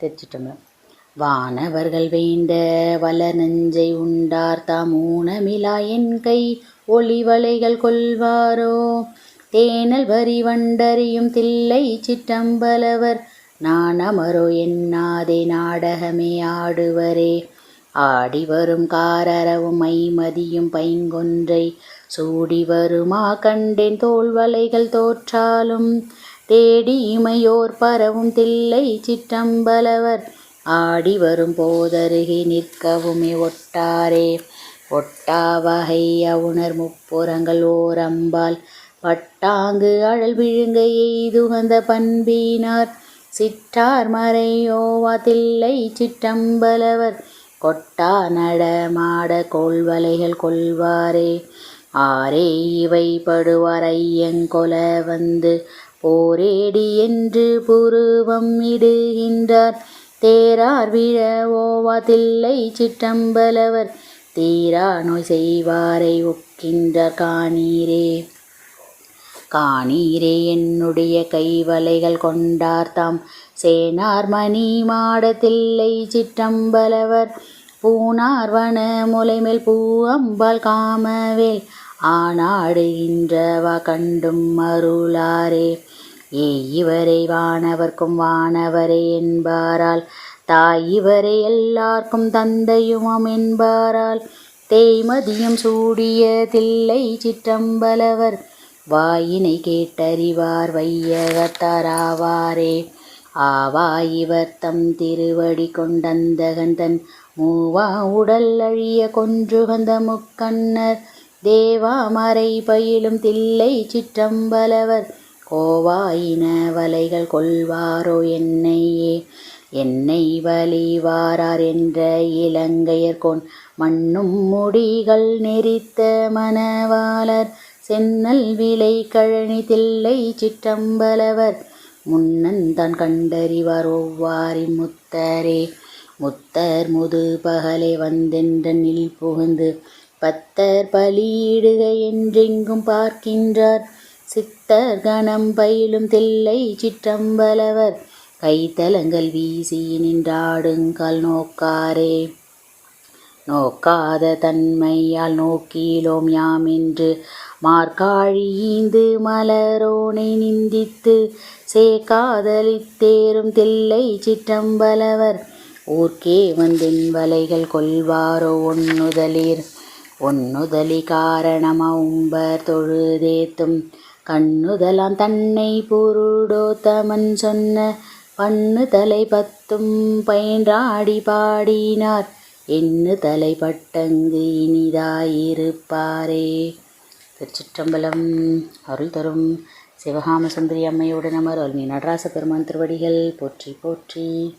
திருச்சிட்டம்பலம் வானவர்கள் வேண்ட வல நெஞ்சை உண்டார் தாம் ஊனமிலா என் கை. ஒளிவலைகள் கொள்வாரோ? தேனல் வரி வண்டறியும் தில்லை சிற்றம்பலவர். நான் அமரோ என்னாதே நாடகமே ஆடுவரே. ஆடி வரும் காரரவும் மைமதியும் பைங்கொன்றை. சூடி வருமா கண்டேன் தோல்வலைகள் தோற்றாலும். தேடி இமையோர் பரவும் தில்லை சிற்றம்பலவர். ஆடி வரும் போதருகே நிற்கவுமே ஒட்டாரே. ஒட்டா வகை அவுணர் முப்புறங்கள் ஓரம்பால். பட்டாங்கு அழல் விழுங்க எய்துகந்த பண்பினார். சிற்றார் மறையோவா தில்லை சிற்றம்பலவர். கொட்டா நடமாட கொள்வலைகள் கொள்வாரே. ஆரே இவை படுவார் ஐயங்கொல வந்து போரேடி என்று புருவம் இடுகின்றார். தேரார் விழ ஓவாதில்லை சிற்றம்பலவர். தீரா நோய் செய்வாரை ஒக்கின்றார் காணீரே. காணீரே என்னுடைய கைவலைகள் கொண்டார் தாம். சேனார் மணி மாடத்தில்லை சிற்றம்பலவர். பூனார் வன முலைமேல் பூ அம்பால் காமவேல். ஆனாடுகின்றவா கண்டும் அருளாரே. ஏ இவரை வானவர்க்கும் வானவரே என்பாரால் தாய் இவரை எல்லார்க்கும் தந்தையுமாம் என்பாரால் தேய்மதியம் சூடிய தில்லை சிற்றம்பலவர் வாயினை கேட்டறிவார் வையகத்தாராவாரே. ஆவா இவர் தம் திருவடி கொண்டந்தகந்தன் மூவா உடல் அழிய கொன்றுகந்த முக்கண்ணர் தேவாமரை பயிலும் தில்லை சிற்றம்பலவர். கோவாயின வலைகள் கொள்வாரோ என்னையே? என்னை வலிவாரார் என்ற இலங்கையர்கொன் மண்ணும் முடிகள் நெறித்த மணவாளர். சென்னல் விலை கழனி தில்லை சிற்றம்பலவர். முன்னன் தான் கண்டறிவார் ஒவ்வாரி முத்தரே. முத்தர் முது பகலே வந்தென்ற நில் புகுந்து பத்தர் பலியிடுக என்றெங்கும் பார்க்கின்றார். சித்தர் கணம் பயிலும் தில்லை சிற்றம்பலவர். கைத்தலங்கள் வீசி நின்றாடுங்கால் நோக்காரே நோக்காத தன்மையால் நோக்கிலோம் யாம் என்று மார்காழி ஈந்து மலரோனை நிந்தித்து சேக்காதலித்தேரும் தில்லை சிற்றம்பலவர். ஊர்க்கே வந்தின் வலைகள் கொள்வாரோ ஒன்னுதலீர் ஒன்னுதலி காரணம் உம்பர் தொழுதேத்தும் கண்ணுதலாம் தன்னை புருடோத்தமன் சொன்ன பண்ணு தலை பத்தும் பயின்றாடி பாடினார். எண்ணு தலை பட்டங்கு இனிதாயிருப்பாரே. திருச்சிற்றம்பலம் அருள் தரும் சிவகாமசுந்தரி அம்மையோடு நமர் அருள்மி நடராச பெருமான் திருவடிகள் போற்றி போற்றி.